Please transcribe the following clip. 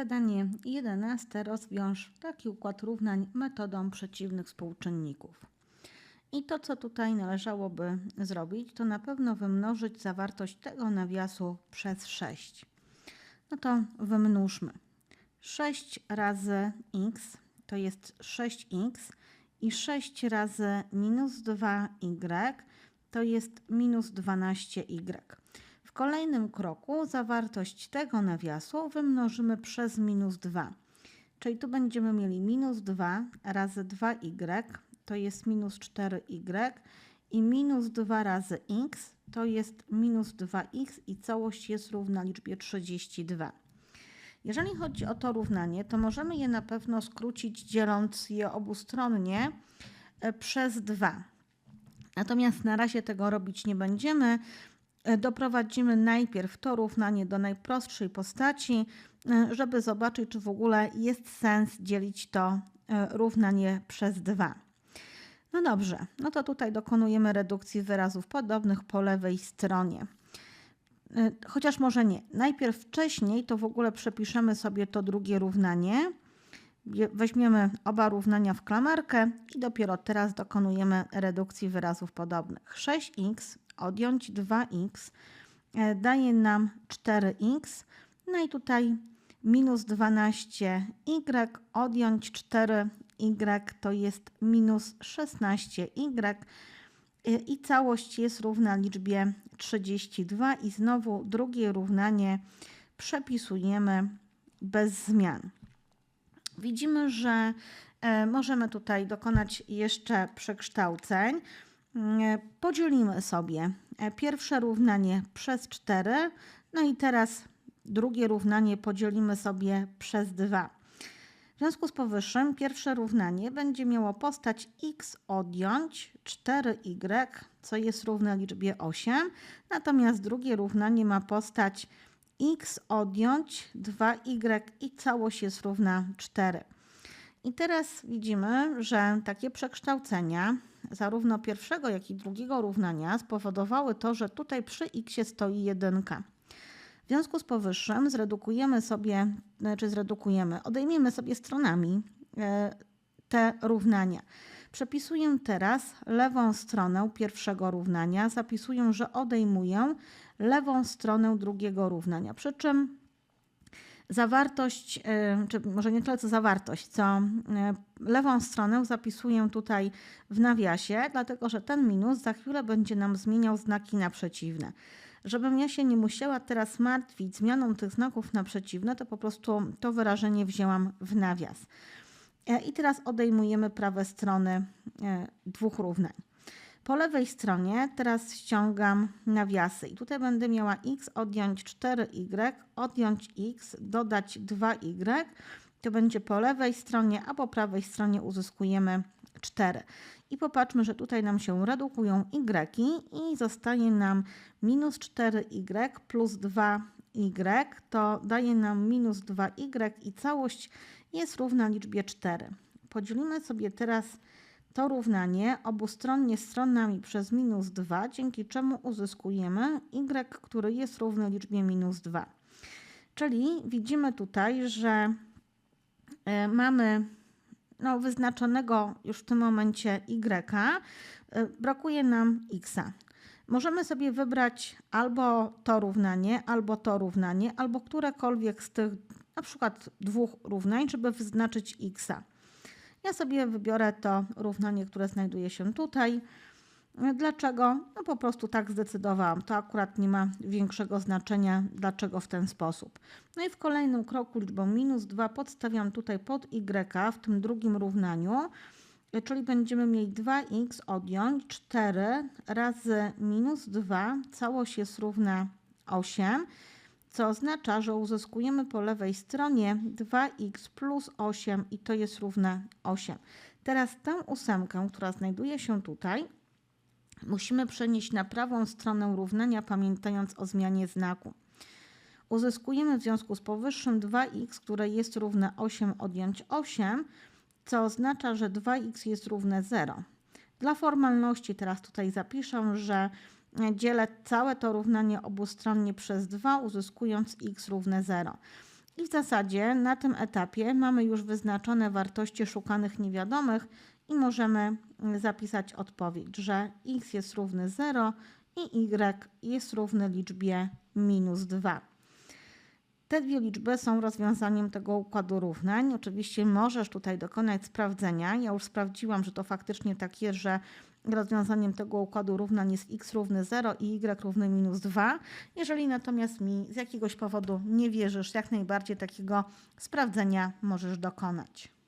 Zadanie 11. Rozwiąż taki układ równań metodą przeciwnych współczynników. I to, co tutaj należałoby zrobić, to na pewno wymnożyć zawartość tego nawiasu przez 6. No to wymnóżmy. 6 razy x to jest 6x i 6 razy minus 2y to jest minus 12y. W kolejnym kroku zawartość tego nawiasu wymnożymy przez minus 2. Czyli tu będziemy mieli minus 2 razy 2y to jest minus 4y i minus 2 razy x to jest minus 2x i całość jest równa liczbie 32. Jeżeli chodzi o to równanie, to możemy je na pewno skrócić dzieląc je obustronnie e, przez 2. Natomiast na razie tego robić nie będziemy. E, Doprowadzimy najpierw to równanie do najprostszej postaci, e, żeby zobaczyć, czy w ogóle jest sens dzielić to e, równanie przez 2. No dobrze, no to tutaj dokonujemy redukcji wyrazów podobnych po lewej stronie. Chociaż może nie. Najpierw wcześniej to w ogóle przepiszemy sobie to drugie równanie. Weźmiemy oba równania w klamerkę i dopiero teraz dokonujemy redukcji wyrazów podobnych. 6x odjąć 2x e, daje nam 4x. No i tutaj minus 12y odjąć 4y to jest minus 16y y, i całość jest równa liczbie 32 i znowu drugie równanie przepisujemy bez zmian. Widzimy, że e, możemy tutaj dokonać jeszcze przekształceń. Mm, Podzielimy sobie e, pierwsze równanie przez 4, no i teraz drugie równanie podzielimy sobie przez 2. W związku z powyższym pierwsze równanie będzie miało postać x odjąć 4y, co jest równe liczbie 8, natomiast drugie równanie ma postać x odjąć 2y i całość jest równa 4. I teraz widzimy, że takie przekształcenia zarówno pierwszego, jak i drugiego równania spowodowały to, że tutaj przy x stoi jedynka. W związku z powyższym zredukujemy sobie, czy zredukujemy, odejmiemy sobie stronami e, te równania. Przepisuję teraz lewą stronę pierwszego równania, zapisuję, że odejmuję lewą stronę drugiego równania. Przy czym zawartość, y, czy może nie tyle co zawartość, co y, lewą stronę zapisuję tutaj w nawiasie, dlatego że ten minus za chwilę będzie nam zmieniał znaki na przeciwne. Żebym ja się nie musiała teraz martwić zmianą tych znaków na przeciwne, to po prostu to wyrażenie wzięłam w nawias. E, I teraz odejmujemy prawe strony e, dwóch równań. Po lewej stronie teraz ściągam nawiasy i tutaj będę miała x odjąć 4y, odjąć x, dodać 2y. To będzie po lewej stronie, a po prawej stronie uzyskujemy 4. I popatrzmy, że tutaj nam się redukują y i zostaje nam minus 4y plus 2y. To daje nam minus 2y i całość jest równa liczbie 4. Podzielimy sobie teraz to równanie obustronnie stronami przez minus 2, dzięki czemu uzyskujemy y, który jest równy liczbie minus 2. Czyli widzimy tutaj, że e, mamy no, wyznaczonego już w tym momencie y, e, brakuje nam x. Możemy sobie wybrać albo to równanie, albo to równanie, albo którekolwiek z tych na przykład dwóch równań, żeby wyznaczyć x. Ja sobie wybiorę to równanie, które znajduje się tutaj. Dlaczego? No po prostu tak zdecydowałam. To akurat nie ma większego znaczenia, dlaczego w ten sposób. No i w kolejnym kroku liczbą minus 2 podstawiam tutaj pod y w tym drugim równaniu, czyli będziemy mieli 2x odjąć 4 razy minus 2, całość jest równa 8 co oznacza, że uzyskujemy po lewej stronie 2x plus 8 i to jest równe 8. Teraz tę ósemkę, która znajduje się tutaj, musimy przenieść na prawą stronę równania, pamiętając o zmianie znaku. Uzyskujemy w związku z powyższym 2x, które jest równe 8 odjąć 8, co oznacza, że 2x jest równe 0. Dla formalności teraz tutaj zapiszę, że Dzielę całe to równanie obustronnie przez 2, uzyskując x równe 0. I w zasadzie na tym etapie mamy już wyznaczone wartości szukanych niewiadomych i możemy zapisać odpowiedź, że x jest równy 0 i y jest równy liczbie minus 2. Te dwie liczby są rozwiązaniem tego układu równań. Oczywiście możesz tutaj dokonać sprawdzenia. Ja już sprawdziłam, że to faktycznie tak jest, że rozwiązaniem tego układu równań jest x równy 0 i y równy minus 2. Jeżeli natomiast mi z jakiegoś powodu nie wierzysz, jak najbardziej takiego sprawdzenia możesz dokonać.